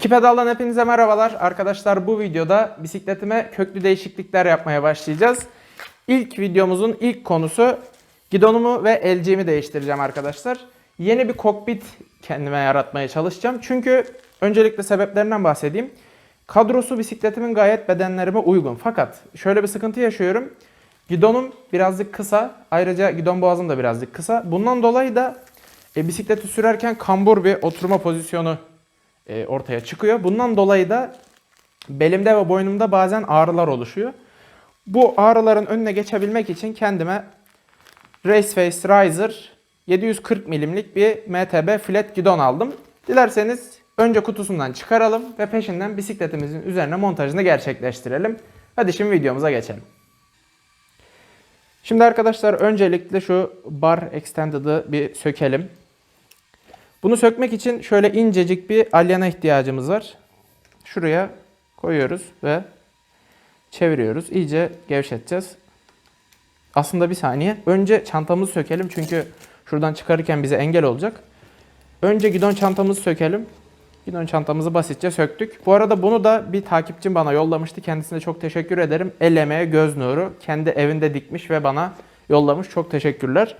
İki pedaldan hepinize merhabalar. Arkadaşlar bu videoda bisikletime köklü değişiklikler yapmaya başlayacağız. İlk videomuzun ilk konusu gidonumu ve elciğimi değiştireceğim arkadaşlar. Yeni bir kokpit kendime yaratmaya çalışacağım. Çünkü öncelikle sebeplerinden bahsedeyim. Kadrosu bisikletimin gayet bedenlerime uygun. Fakat şöyle bir sıkıntı yaşıyorum. Gidonum birazcık kısa. Ayrıca gidon boğazım da birazcık kısa. Bundan dolayı da e, bisikleti sürerken kambur bir oturma pozisyonu ortaya çıkıyor. Bundan dolayı da belimde ve boynumda bazen ağrılar oluşuyor. Bu ağrıların önüne geçebilmek için kendime Raceface Riser 740 milimlik bir MTB flat gidon aldım. Dilerseniz önce kutusundan çıkaralım ve peşinden bisikletimizin üzerine montajını gerçekleştirelim. Hadi şimdi videomuza geçelim. Şimdi arkadaşlar öncelikle şu bar extended'ı bir sökelim. Bunu sökmek için şöyle incecik bir alyana ihtiyacımız var. Şuraya koyuyoruz ve çeviriyoruz. İyice gevşeteceğiz. Aslında bir saniye. Önce çantamızı sökelim çünkü şuradan çıkarırken bize engel olacak. Önce gidon çantamızı sökelim. Gidon çantamızı basitçe söktük. Bu arada bunu da bir takipçim bana yollamıştı. Kendisine çok teşekkür ederim. El emeği, göz nuru. Kendi evinde dikmiş ve bana yollamış. Çok teşekkürler.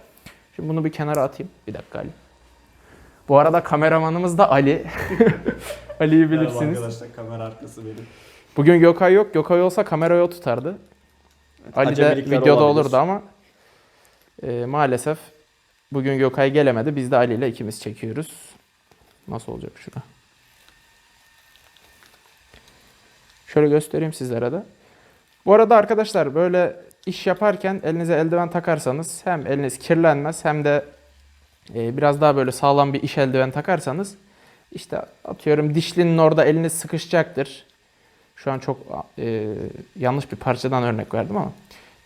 Şimdi bunu bir kenara atayım. Bir dakika Ali. Bu arada kameramanımız da Ali. Ali'yi Merhaba bilirsiniz. arkadaşlar kamera arkası benim. Bugün Gökay yok. Gökay olsa kamerayı o tutardı. Ali de videoda olabilir. olurdu ama e, maalesef bugün Gökay gelemedi. Biz de Ali ile ikimiz çekiyoruz. Nasıl olacak şuna? Şöyle göstereyim sizlere de. Bu arada arkadaşlar böyle iş yaparken elinize eldiven takarsanız hem eliniz kirlenmez hem de biraz daha böyle sağlam bir iş eldiven takarsanız işte atıyorum dişlinin orada eliniz sıkışacaktır. Şu an çok e, yanlış bir parçadan örnek verdim ama.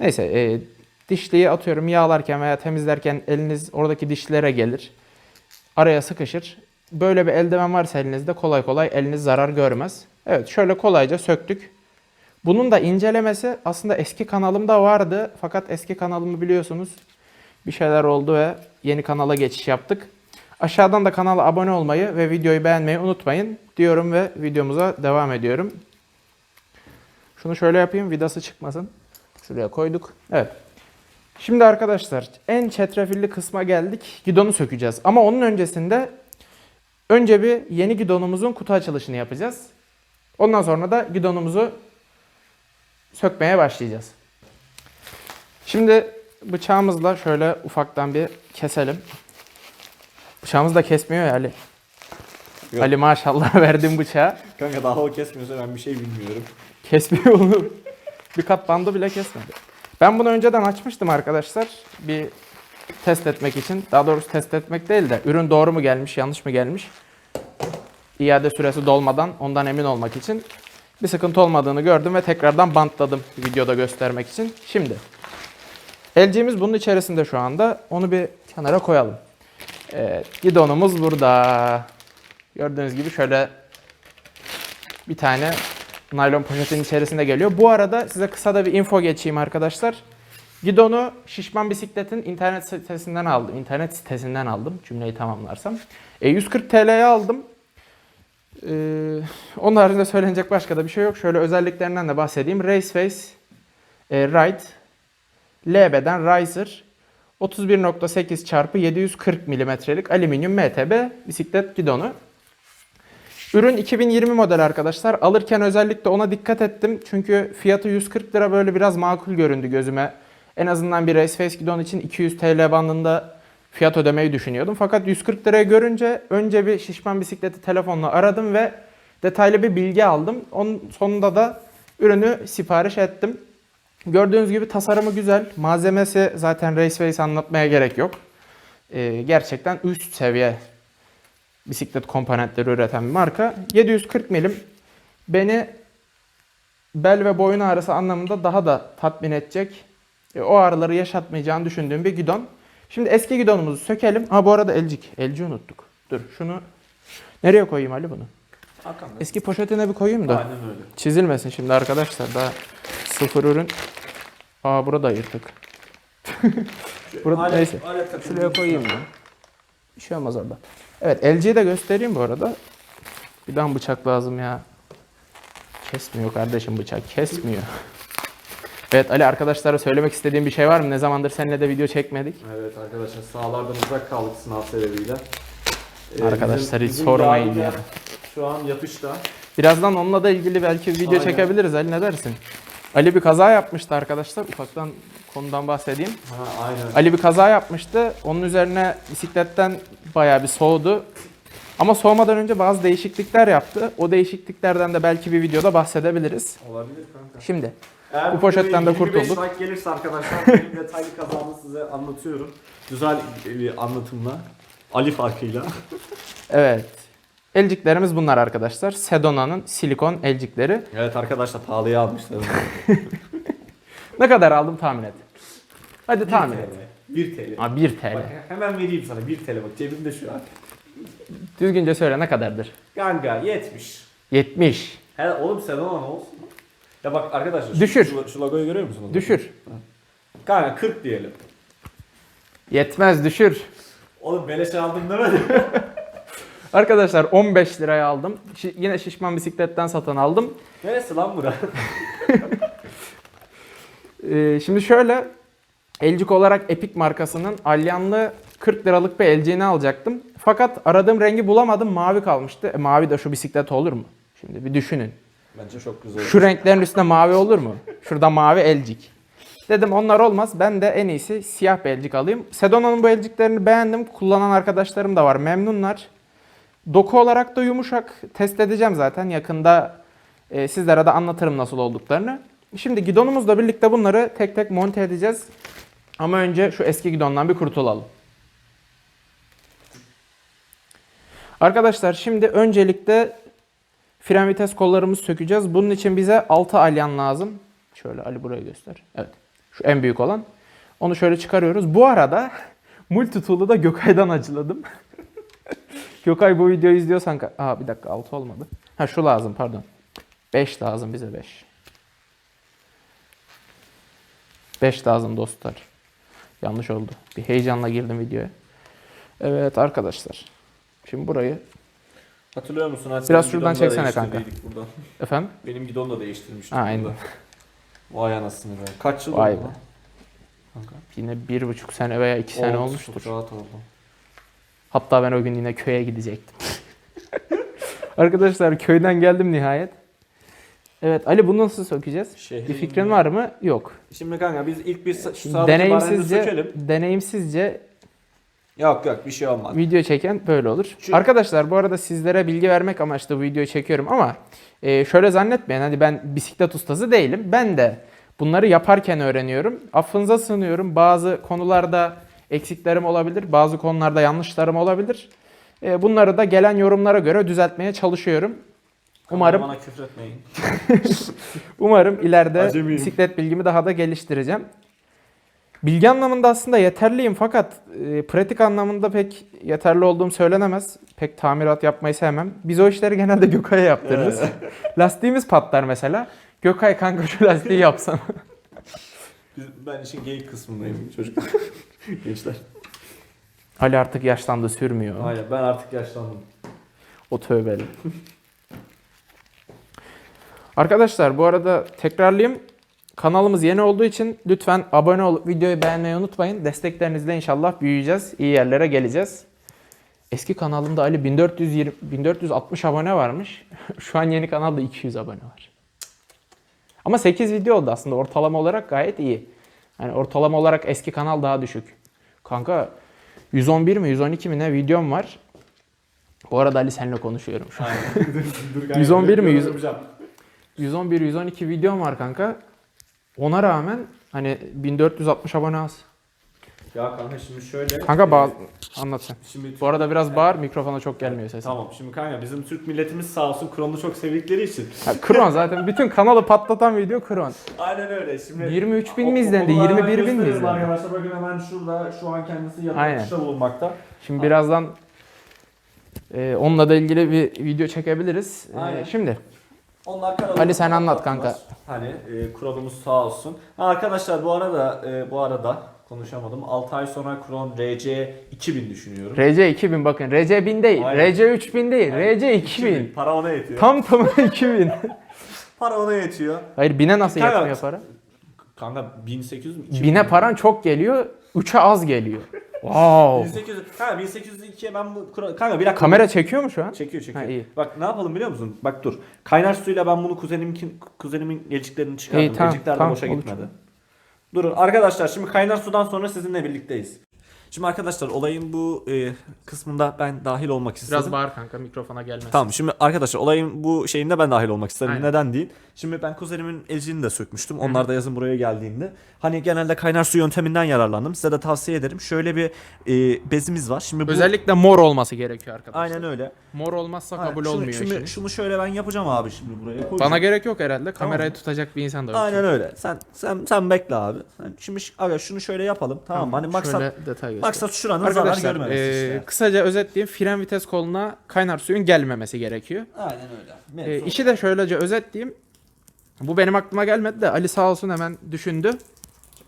Neyse e, dişliği atıyorum yağlarken veya temizlerken eliniz oradaki dişlere gelir. Araya sıkışır. Böyle bir eldiven varsa elinizde kolay kolay eliniz zarar görmez. Evet şöyle kolayca söktük. Bunun da incelemesi aslında eski kanalımda vardı. Fakat eski kanalımı biliyorsunuz bir şeyler oldu ve yeni kanala geçiş yaptık. Aşağıdan da kanala abone olmayı ve videoyu beğenmeyi unutmayın diyorum ve videomuza devam ediyorum. Şunu şöyle yapayım vidası çıkmasın. Şuraya koyduk. Evet. Şimdi arkadaşlar en çetrefilli kısma geldik. Gidonu sökeceğiz. Ama onun öncesinde önce bir yeni gidonumuzun kutu açılışını yapacağız. Ondan sonra da gidonumuzu sökmeye başlayacağız. Şimdi bıçağımızla şöyle ufaktan bir keselim. Bıçağımız da kesmiyor ya Ali. Yok. Ali maşallah verdim bıçağı. Kanka daha o kesmiyorsa ben bir şey bilmiyorum. Kesmiyor onu. bir kat bandı bile kesmedi. Ben bunu önceden açmıştım arkadaşlar. Bir test etmek için. Daha doğrusu test etmek değil de ürün doğru mu gelmiş, yanlış mı gelmiş. İade süresi dolmadan ondan emin olmak için bir sıkıntı olmadığını gördüm ve tekrardan bantladım videoda göstermek için. Şimdi elciğimiz bunun içerisinde şu anda. Onu bir kenara koyalım. Evet, gidonumuz burada. Gördüğünüz gibi şöyle bir tane naylon poşetin içerisinde geliyor. Bu arada size kısa da bir info geçeyim arkadaşlar. Gidonu Şişman Bisiklet'in internet sitesinden aldım. İnternet sitesinden aldım cümleyi tamamlarsam. E, 140 TL'ye aldım. Ee, onun haricinde söylenecek başka da bir şey yok. Şöyle özelliklerinden de bahsedeyim. Raceface e, Ride LB'den Riser 31.8 çarpı 740 milimetrelik alüminyum MTB bisiklet gidonu. Ürün 2020 model arkadaşlar. Alırken özellikle ona dikkat ettim. Çünkü fiyatı 140 lira böyle biraz makul göründü gözüme. En azından bir Raceface gidon için 200 TL bandında fiyat ödemeyi düşünüyordum. Fakat 140 liraya görünce önce bir şişman bisikleti telefonla aradım ve detaylı bir bilgi aldım. Onun sonunda da ürünü sipariş ettim. Gördüğünüz gibi tasarımı güzel. Malzemesi zaten Raceface anlatmaya gerek yok. Ee, gerçekten üst seviye bisiklet komponentleri üreten bir marka. 740 milim beni bel ve boyun ağrısı anlamında daha da tatmin edecek. e, o ağrıları yaşatmayacağını düşündüğüm bir gidon. Şimdi eski gidonumuzu sökelim. Ha bu arada elcik. Elci unuttuk. Dur şunu nereye koyayım Ali bunu? Hakan. Eski poşetine bir koyayım da. Aynen öyle. Çizilmesin şimdi arkadaşlar. Daha ürün. Aa burada yırtık. Burada, Alet- neyse. alet. Şuraya koyayım ben. Bir şey olmaz orada. Evet LG'yi de göstereyim bu arada. Bir daha bıçak lazım ya. Kesmiyor kardeşim bıçak. Kesmiyor. Evet Ali arkadaşlara söylemek istediğim bir şey var mı? Ne zamandır seninle de video çekmedik. Evet arkadaşlar sahalardan uzak kaldık sınav sebebiyle. Ee, Arkadaşlar hiç bizim sormayın ya. Şu an yatışta. Birazdan onunla da ilgili belki bir video Aynen. çekebiliriz Ali ne dersin? Ali bir kaza yapmıştı arkadaşlar. Ufaktan konudan bahsedeyim. Ha aynen. Ali bir kaza yapmıştı. Onun üzerine bisikletten bayağı bir soğudu. Ama soğumadan önce bazı değişiklikler yaptı. O değişikliklerden de belki bir videoda bahsedebiliriz. Olabilir kanka. Şimdi Eğer Bu poşetten de 25 kurtulduk. like gelirse arkadaşlar benim detaylı kazamı size anlatıyorum. Güzel bir anlatımla. Ali farkıyla. evet. Elciklerimiz bunlar arkadaşlar. Sedona'nın silikon elcikleri. Evet arkadaşlar pahalıya almışlar. Ne kadar aldım tahmin et. Hadi tahmin et. 1 TL. Aa 1 TL. Bak hemen vereyim sana 1 TL bak cebimde şu an. Düzgünce söyle ne kadardır? Ganga 70. 70. He oğlum sen ona ne olsun? Ya bak arkadaşlar Düşür. Şu, şu logoyu görüyor musunuz? Düşür. Kanka 40 diyelim. Yetmez düşür. Oğlum beleşe aldım demedim. Arkadaşlar 15 liraya aldım. Şi- yine şişman bisikletten satın aldım. Neresi lan bura? Ee, şimdi şöyle elcik olarak Epic markasının alyanlı 40 liralık bir elciğini alacaktım. Fakat aradığım rengi bulamadım. Mavi kalmıştı. E, mavi de şu bisiklet olur mu? Şimdi bir düşünün. Bence çok güzel. Şu renklerin üstünde mavi olur mu? Şurada mavi elcik. Dedim onlar olmaz. Ben de en iyisi siyah bir elcik alayım. Sedona'nın bu elciklerini beğendim. Kullanan arkadaşlarım da var. Memnunlar. Doku olarak da yumuşak. Test edeceğim zaten. Yakında e, sizlere de anlatırım nasıl olduklarını. Şimdi gidonumuzla birlikte bunları tek tek monte edeceğiz. Ama önce şu eski gidondan bir kurtulalım. Arkadaşlar şimdi öncelikle fren vites kollarımızı sökeceğiz. Bunun için bize 6 alyan lazım. Şöyle Ali buraya göster. Evet. Şu en büyük olan. Onu şöyle çıkarıyoruz. Bu arada multitool'u da Gökay'dan acıladım. Gökay bu videoyu izliyorsan... Aa bir dakika 6 olmadı. Ha şu lazım pardon. 5 lazım bize 5. 5 lazım dostlar. Yanlış oldu. Bir heyecanla girdim videoya. Evet arkadaşlar. Şimdi burayı Hatırlıyor musun? Hadi Biraz şuradan çeksene kanka. değiştirdiydik Burada. efendim. Benim gidonu da değiştirmiştim. Ha, aynen. burada. Vay anasını be. Kaç yıl Vay oldu be. Kanka. Yine bir buçuk sene veya iki sene olmuştur. Çok rahat oldu. Hatta ben o gün yine köye gidecektim. Arkadaşlar köyden geldim nihayet. Evet Ali bunu nasıl sökeceğiz? Şehrin- Bir fikrin var mı? Yok. Şimdi kanka biz ilk bir sa- deneyimsizce, sökelim. deneyimsizce Yok yok bir şey olmaz. video çeken böyle olur. Şu- Arkadaşlar bu arada sizlere bilgi vermek amaçlı bu videoyu çekiyorum ama e, şöyle zannetmeyin hani ben bisiklet ustası değilim. Ben de bunları yaparken öğreniyorum. Affınıza sığınıyorum. Bazı konularda eksiklerim olabilir. Bazı konularda yanlışlarım olabilir. E, bunları da gelen yorumlara göre düzeltmeye çalışıyorum. Umarım Bana küfür etmeyin. Umarım ileride Acemiyim. bisiklet bilgimi daha da geliştireceğim. Bilgi anlamında aslında yeterliyim fakat e, pratik anlamında pek yeterli olduğum söylenemez. Pek tamirat yapmayı sevmem. Biz o işleri genelde Gökay'a yaptırırız. Lastiğimiz patlar mesela. Gökay kanka şu lastiği yapsana. Ben işin geyik kısmındayım çocuk. Gençler. Ali artık yaşlandı sürmüyor. Aynen ben artık yaşlandım. O tövbeli. Arkadaşlar bu arada tekrarlayayım. Kanalımız yeni olduğu için lütfen abone olup videoyu beğenmeyi unutmayın. Desteklerinizle inşallah büyüyeceğiz. iyi yerlere geleceğiz. Eski kanalımda Ali 1420, 1460 abone varmış. Şu an yeni kanalda 200 abone var. Ama 8 video oldu aslında. Ortalama olarak gayet iyi. Yani ortalama olarak eski kanal daha düşük. Kanka 111 mi 112 mi ne videom var. Bu arada Ali seninle konuşuyorum şu an. Dur, dur, kanka, 111 mi? yorum Yüz- yapacağım. 111 112 videom var kanka. Ona rağmen hani 1460 abone az. Ya kanka şimdi şöyle. Kanka bağ anlat sen. Şimdi Bu arada biraz bağır mikrofona çok gelmiyor sesin. Tamam şimdi kanka bizim Türk milletimiz sağ olsun Kron'u çok sevdikleri için. Ha, Kron zaten bütün kanalı patlatan video Kron. Aynen öyle. Şimdi 23 bin mi izlendi? onu hemen 21 bin mi izlendi? Arkadaşlar bakın hemen şurada şu an kendisi Aynen. yapışta bulunmakta. Şimdi birazdan e, onunla da ilgili bir video çekebiliriz. E, Aynen. şimdi Onlar kanalımızda Ali sen anlat kanka. Hani e, kuralımız sağ olsun. Ha, arkadaşlar bu arada e, bu arada konuşamadım. 6 ay sonra Kron RC 2000 düşünüyorum. RC 2000 bakın. RC 1000 değil. Aynen. RC 3000 değil. Yani RC 2000. Para ona yetiyor. Tam tamına 2000. Para ona yetiyor. Hayır bine nasıl Kanka, yetmiyor para? Kanka 1800 mü? 2000 Bine mi? paran çok geliyor. 3'e az geliyor. Wow. 1800. Kanka 1802'ye ben bu Kanka bir dakika. Kamera çekiyor mu şu an? Çekiyor çekiyor. Ha, iyi. Bak ne yapalım biliyor musun? Bak dur. Kaynar suyla ben bunu kuzenimin kuzenimin geleceklerini çıkardım. İyi, tamam, Gelecekler de tamam, boşa olur. gitmedi. Durun arkadaşlar şimdi kaynar sudan sonra sizinle birlikteyiz. Şimdi arkadaşlar olayın bu e, kısmında ben dahil olmak istedim. Biraz bağır kanka mikrofona gelmesin. Tamam şimdi arkadaşlar olayın bu şeyinde ben dahil olmak istedim. Aynen. Neden değil? Şimdi ben kuzenimin elcini de sökmüştüm. Onlar da yazın buraya geldiğinde. Hani genelde kaynar su yönteminden yararlandım. Size de tavsiye ederim. Şöyle bir e, bezimiz var. Şimdi bu Özellikle mor olması gerekiyor arkadaşlar. aynen öyle. Mor olmazsa Aynen. kabul Şunu- olmuyor Şimdi, işin. şunu şöyle ben yapacağım abi şimdi buraya koyacağım. Bana gerek yok herhalde. Tamam. Kamerayı tutacak bir insan da yok. Aynen öyle. Sen sen sen bekle abi. Şimdi aga şunu şöyle yapalım. Tamam, mı? hani maksat Şöyle detay. Maksat şuranın zarar Arkadaşlar görmemesi e, işte. kısaca özetleyeyim. Fren vites koluna kaynar suyun gelmemesi gerekiyor. Aynen öyle. E, Mevzu. işi de şöylece özetleyeyim. Bu benim aklıma gelmedi de Ali sağ olsun hemen düşündü.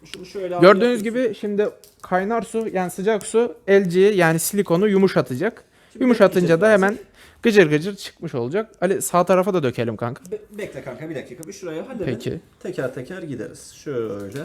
şunu şöyle Gördüğünüz gibi şimdi kaynar su yani sıcak su elciyi yani silikonu yumuşatacak. Şimdi Yumuşatınca da hemen gıcır gıcır çıkmış olacak. Ali sağ tarafa da dökelim kanka. Be- bekle kanka bir dakika bir şuraya halledelim. Peki. Teker teker gideriz. Şöyle.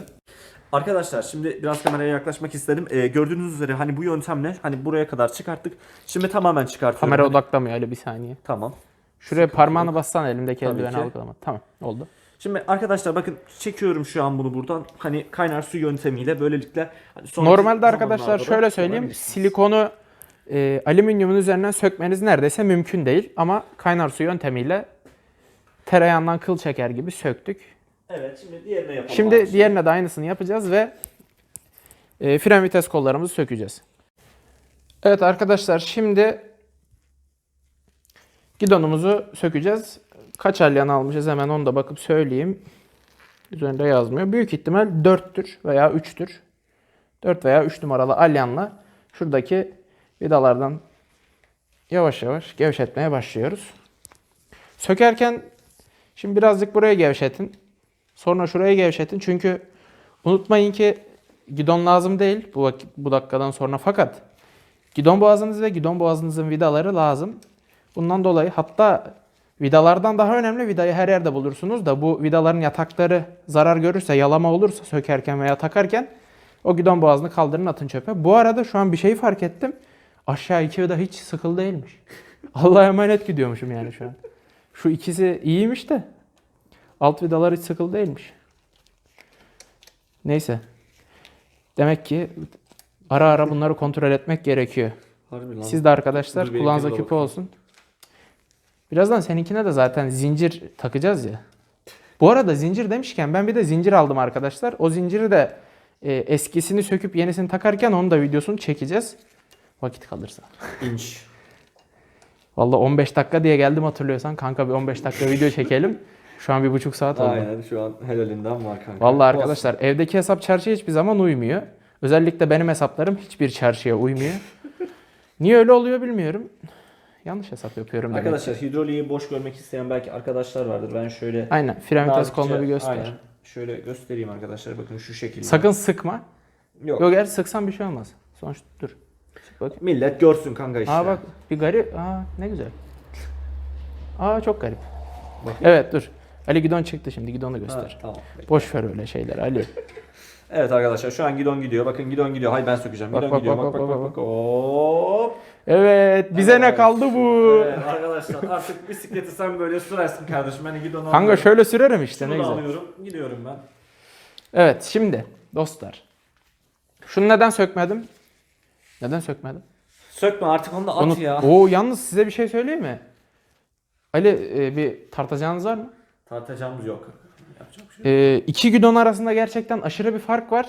Arkadaşlar şimdi biraz kameraya yaklaşmak istedim. Ee, gördüğünüz üzere hani bu yöntemle hani buraya kadar çıkarttık. Şimdi tamamen çıkartıyorum. Kamera Hani- odaklamıyor Ali bir saniye. Tamam. Şuraya parmağını bassan elimdeki Tabii eldiveni ki. algılama. Tamam oldu. Şimdi arkadaşlar bakın çekiyorum şu an bunu buradan. Hani kaynar su yöntemiyle böylelikle hani sonraki Normalde arkadaşlar zamanlarda da şöyle söyleyeyim. kullanabilirsiniz. Silikonu e, alüminyumun üzerinden sökmeniz neredeyse mümkün değil. Ama kaynar su yöntemiyle tereyağından kıl çeker gibi söktük. Evet şimdi diğerine yapalım. Şimdi abi. diğerine de aynısını yapacağız ve e, fren vites kollarımızı sökeceğiz. Evet arkadaşlar şimdi gidonumuzu sökeceğiz. Kaç alyan almışız hemen onu da bakıp söyleyeyim. Üzerinde yazmıyor. Büyük ihtimal 4'tür veya 3'tür. 4 veya 3 numaralı alyanla şuradaki vidalardan yavaş yavaş gevşetmeye başlıyoruz. Sökerken şimdi birazcık buraya gevşetin. Sonra şurayı gevşetin. Çünkü unutmayın ki gidon lazım değil bu, bu dakikadan sonra fakat gidon boğazınız ve gidon boğazınızın vidaları lazım. Bundan dolayı hatta vidalardan daha önemli vidayı her yerde bulursunuz da bu vidaların yatakları zarar görürse, yalama olursa sökerken veya takarken o gidon boğazını kaldırın atın çöpe. Bu arada şu an bir şey fark ettim. Aşağı iki vida hiç sıkıl değilmiş. Allah'a emanet gidiyormuşum yani şu an. Şu ikisi iyiymiş de alt vidalar hiç sıkıl değilmiş. Neyse. Demek ki ara ara bunları kontrol etmek gerekiyor. Harbi lan. Siz de arkadaşlar Dur kulağınıza küpe bakayım. olsun. Birazdan seninkine de zaten zincir takacağız ya. Bu arada zincir demişken ben bir de zincir aldım arkadaşlar. O zinciri de e, eskisini söküp yenisini takarken onun da videosunu çekeceğiz. Vakit kalırsa. İnç. Vallahi 15 dakika diye geldim hatırlıyorsan. Kanka bir 15 dakika video çekelim. Şu an bir buçuk saat oldu. Aynen şu an helalinden var kanka. Vallahi arkadaşlar evdeki hesap çarşıya hiçbir zaman uymuyor. Özellikle benim hesaplarım hiçbir çarşıya uymuyor. Niye öyle oluyor bilmiyorum. Yanlış hesap yapıyorum demek. Arkadaşlar hidroliği boş görmek isteyen belki arkadaşlar vardır. Ben şöyle Aynen. Vites nazikçe- kolunu bir göster. Aynen. Şöyle göstereyim arkadaşlar. Bakın şu şekilde. Sakın sıkma. Yok. Yok eğer sıksan bir şey olmaz. Sonuç dur. Sık bak. Millet görsün kanka işte. Aa bak bir garip. Aa ne güzel. Aa çok garip. Evet dur. Ali gidon çıktı şimdi gidonu Ha, göster. tamam. Peki. Boş ver öyle şeyler Ali. Evet arkadaşlar şu an gidon gidiyor. Bakın gidon gidiyor. Hay ben sökeceğim. Bak, Gidon bak, gidiyor. bak, Bak bak bak, bak. bak. Hop. Evet bize ne Evet. kaldı bu? Evet arkadaşlar artık bisikleti sen böyle sürersin kardeşim. Hani gidonu Kanka şöyle sürerim işte Şunu ne güzel. alıyorum. Gidiyorum ben. Evet şimdi dostlar. Şunu neden sökmedim? Neden sökmedim? Sökme artık onu da at Onu- ya. Oo yalnız size bir şey söyleyeyim mi? Ali e, bir tartacağınız var mı? Tartacağımız yok. Yapacak bir şey yok. E, iki gidon arasında gerçekten aşırı bir fark var.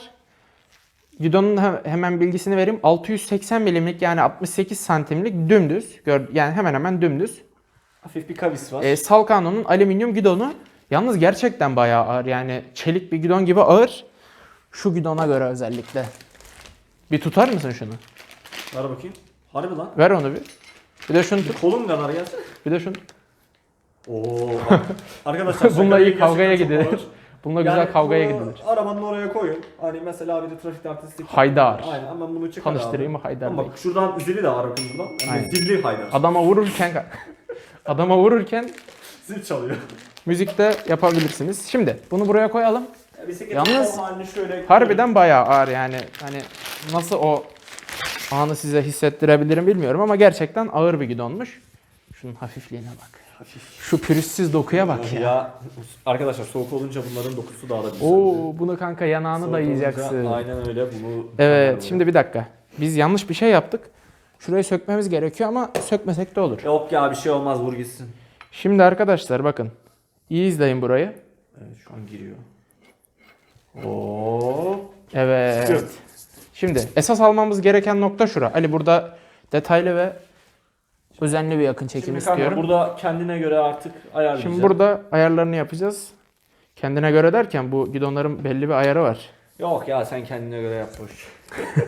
Gidonun he- hemen bilgisini vereyim. 680 milimlik yani 68 santimlik dümdüz. Yani hemen hemen dümdüz. Hafif bir kavis var. E, Salkano'nun alüminyum gidonu yalnız gerçekten bayağı ağır. Yani çelik bir gidon gibi ağır. Şu gidona göre özellikle. Bir tutar mısın şunu? Ver bakayım. Harbi lan. Ver onu bir. Bir de şunu tut. Kolum kadar gelsin. Bir de şunu. Oo. Arkadaşlar Bununla şaka iyi değil, kavgaya gerçekten çok gidilir. ağır. Bununla güzel kavgaya bunu gidilir. Arabanın oraya koyun. Hani mesela bir de trafikte artistik. Haydar. Aynen ama bunu çıkar Tanıştırayım mı abi. Haydar Ama Bey? bak şuradan zili de var bakın buradan. Yani Aynen. zilli Haydar. Adama vururken adama vururken Zil çalıyor. müzikte yapabilirsiniz. Şimdi bunu buraya koyalım. Ya bisikletin Yalnız halini şöyle Harbiden bayağı ağır yani. Hani nasıl o anı size hissettirebilirim bilmiyorum ama gerçekten ağır bir gidonmuş. Şunun hafifliğine bak. Şu pürüzsüz dokuya bak ya. Ya arkadaşlar soğuk olunca bunların dokusu daha da güzel. Oo bunu kanka yanağını Soğuk dayayacaksın. olunca Aynen öyle bunu. Evet şimdi bir dakika. Biz yanlış bir şey yaptık. Şurayı sökmemiz gerekiyor ama sökmesek de olur. Yok ya bir şey olmaz vur gitsin. Şimdi arkadaşlar bakın. İyi izleyin burayı. Evet şu an giriyor. Oo. Evet. Sıkıyorum. Şimdi esas almamız gereken nokta şura. Ali burada detaylı ve özenli bir yakın çekim Şimdi kanka istiyorum. burada kendine göre artık ayarlayacağım. Şimdi burada ayarlarını yapacağız. Kendine göre derken bu gidonların belli bir ayarı var. Yok ya sen kendine göre yap boş.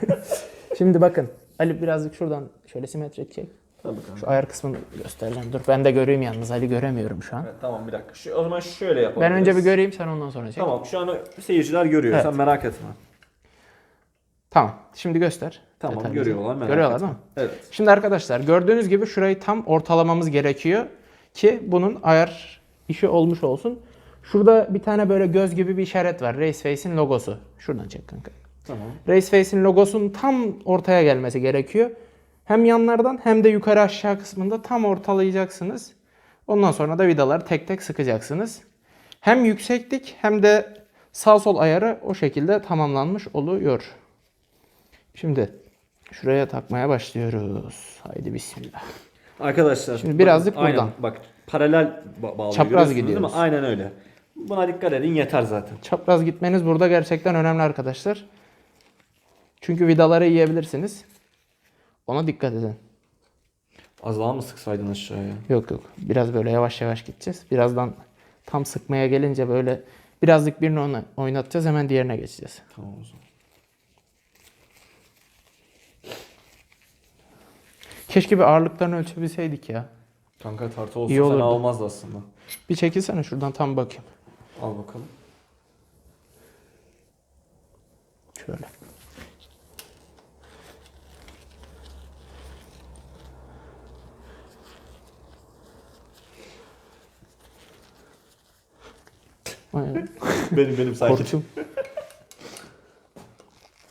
Şimdi bakın. Ali birazcık şuradan şöyle simetrik çek. Tabii kanka. Şu ayar kısmını göstereceğim. Dur ben de göreyim yalnız. Ali göremiyorum şu an. Evet, tamam bir dakika. Şu, o zaman şöyle yapalım. Ben önce bir göreyim sen ondan sonra çek. Tamam şu an seyirciler görüyor. Evet. Sen merak etme. Tamam. Şimdi göster. Tamam Detaylıca. görüyorlar merak Görüyorlar etme. değil mi? Evet. Şimdi arkadaşlar gördüğünüz gibi şurayı tam ortalamamız gerekiyor ki bunun ayar işi olmuş olsun. Şurada bir tane böyle göz gibi bir işaret var. Race Face'in logosu. Şuradan çek kanka. Tamam. Race Face'in logosunun tam ortaya gelmesi gerekiyor. Hem yanlardan hem de yukarı aşağı kısmında tam ortalayacaksınız. Ondan sonra da vidaları tek tek sıkacaksınız. Hem yükseklik hem de sağ sol ayarı o şekilde tamamlanmış oluyor. Şimdi şuraya takmaya başlıyoruz. Haydi bismillah. Arkadaşlar. Şimdi birazcık aynen, buradan. Bak paralel ba- bağlıyor. Çapraz görüyorsunuz değil gidiyoruz. mi? Aynen öyle. Buna dikkat edin yeter zaten. Çapraz gitmeniz burada gerçekten önemli arkadaşlar. Çünkü vidaları yiyebilirsiniz. Ona dikkat edin. Az daha mı sıksaydın aşağıya? Yok yok. Biraz böyle yavaş yavaş gideceğiz. Birazdan tam sıkmaya gelince böyle birazcık birini oynatacağız. Hemen diğerine geçeceğiz. Tamam o zaman. Keşke bir ağırlıklarını ölçebilseydik ya. Kanka tartı olsa İyi fena olurdu. olmazdı aslında. Bir çekilsene şuradan tam bakayım. Al bakalım. Şöyle. Aynen. benim benim sakin. Korktum.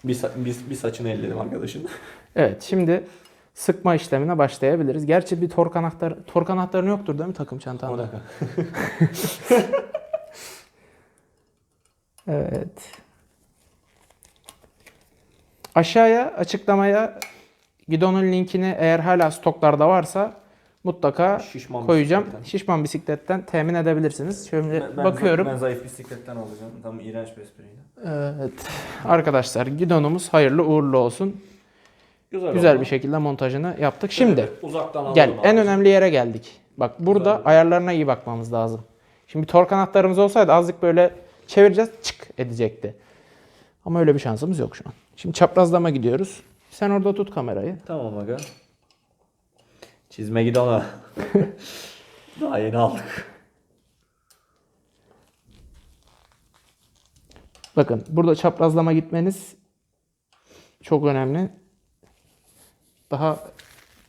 Bir, sa- bir, bir saçını elledim arkadaşın. Evet şimdi sıkma işlemine başlayabiliriz. Gerçi bir tork anahtarı, tork anahtarın yoktur değil mi takım çantanda? dakika. Evet. Aşağıya açıklamaya gidonun linkini eğer hala stoklarda varsa mutlaka Şişman koyacağım. bisikletten. Şişman bisikletten temin edebilirsiniz. Şöyle Ben- ben- bakıyorum. Ben zayıf bisikletten alacağım. Tam iğrenç bir espriydi. Evet. Arkadaşlar gidonumuz hayırlı uğurlu olsun. Güzel, Güzel oldu. bir şekilde montajını yaptık. Şimdi Evet, uzaktan Gel en abi. önemli yere geldik. Bak burada Güzel. ayarlarına iyi bakmamız lazım. Şimdi tork anahtarımız olsaydı azıcık böyle çevireceğiz çık edecekti. Ama öyle bir şansımız yok şu an. Şimdi çaprazlama gidiyoruz. Sen orada tut kamerayı. Tamam aga. Çizme gidana. Daha yeni aldık. Bakın burada çaprazlama gitmeniz çok önemli. Daha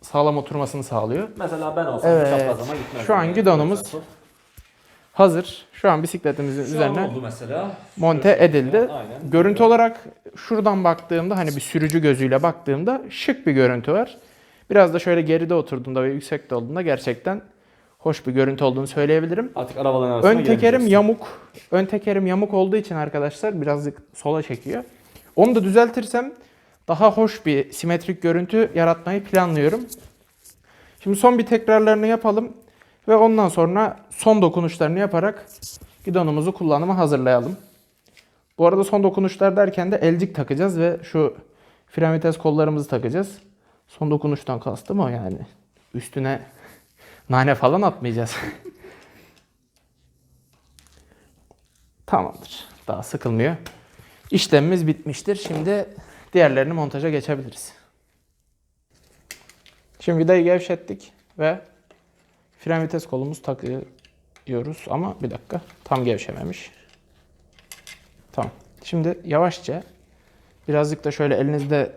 sağlam oturmasını sağlıyor. Mesela ben olsam Evet. evet. çaprazlama gitmezdim. Şu an gidonumuz. Hazır. Şu an bisikletimizin Şu üzerine an oldu mesela. monte edildi. Aynen. Görüntü olarak şuradan baktığımda hani bir sürücü gözüyle baktığımda şık bir görüntü var. Biraz da şöyle geride oturduğunda ve yüksekte olduğunda gerçekten hoş bir görüntü olduğunu söyleyebilirim. Artık arabaların arasına Ön tekerim yamuk. Ön tekerim yamuk olduğu için arkadaşlar birazcık sola çekiyor. Onu da düzeltirsem daha hoş bir simetrik görüntü yaratmayı planlıyorum. Şimdi son bir tekrarlarını yapalım ve ondan sonra son dokunuşlarını yaparak gidonumuzu kullanıma hazırlayalım. Bu arada son dokunuşlar derken de elcik takacağız ve şu fren vites kollarımızı takacağız. Son dokunuştan kastım o yani. Üstüne nane falan atmayacağız. Tamamdır. Daha sıkılmıyor. İşlemimiz bitmiştir. Şimdi diğerlerini montaja geçebiliriz. Şimdi vidayı gevşettik ve fren vites kolumuz takıyoruz ama bir dakika tam gevşememiş. Tamam. Şimdi yavaşça birazcık da şöyle elinizde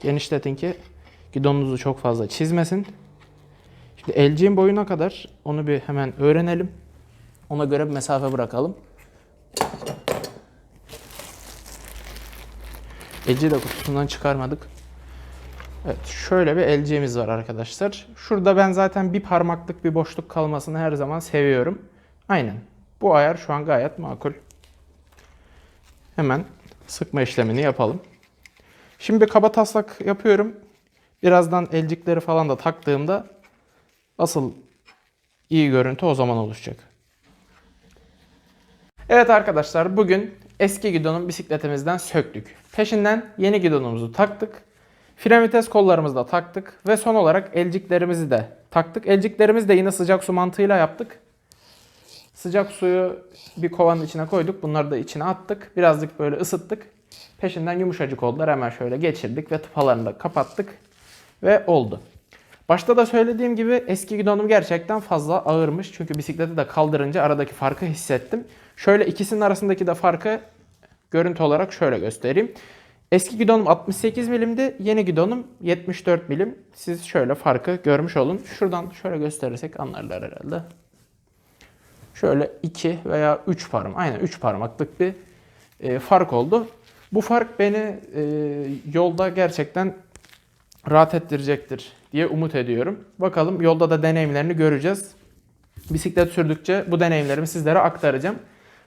genişletin ki gidonunuzu çok fazla çizmesin. Şimdi elciğin boyuna kadar onu bir hemen öğrenelim. Ona göre bir mesafe bırakalım. Elciyi de kutusundan çıkarmadık. Evet şöyle bir elciğimiz var arkadaşlar. Şurada ben zaten bir parmaklık bir boşluk kalmasını her zaman seviyorum. Aynen. Bu ayar şu an gayet makul. Hemen sıkma işlemini yapalım. Şimdi bir kaba taslak yapıyorum. Birazdan elcikleri falan da taktığımda asıl iyi görüntü o zaman oluşacak. Evet arkadaşlar bugün eski gidonun bisikletimizden söktük. Peşinden yeni gidonumuzu taktık. Fren vites kollarımızı da taktık. Ve son olarak elciklerimizi de taktık. Elciklerimizi de yine sıcak su mantığıyla yaptık. Sıcak suyu bir kovanın içine koyduk. Bunları da içine attık. Birazcık böyle ısıttık. Peşinden yumuşacık oldular. Hemen şöyle geçirdik ve tıpalarını da kapattık. Ve oldu. Başta da söylediğim gibi eski gidonum gerçekten fazla ağırmış. Çünkü bisikleti de kaldırınca aradaki farkı hissettim. Şöyle ikisinin arasındaki de farkı görüntü olarak şöyle göstereyim. Eski gidonum 68 milimdi. Yeni gidonum 74 milim. Siz şöyle farkı görmüş olun. Şuradan şöyle gösterirsek anlarlar herhalde. Şöyle 2 veya 3 parmak, aynen 3 parmaklık bir e, fark oldu. Bu fark beni e, yolda gerçekten rahat ettirecektir diye umut ediyorum. Bakalım yolda da deneyimlerini göreceğiz. Bisiklet sürdükçe bu deneyimlerimi sizlere aktaracağım.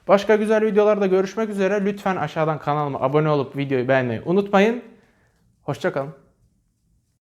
Başka güzel videolarda görüşmek üzere. Lütfen aşağıdan kanalıma abone olup videoyu beğenmeyi unutmayın. Hoşçakalın.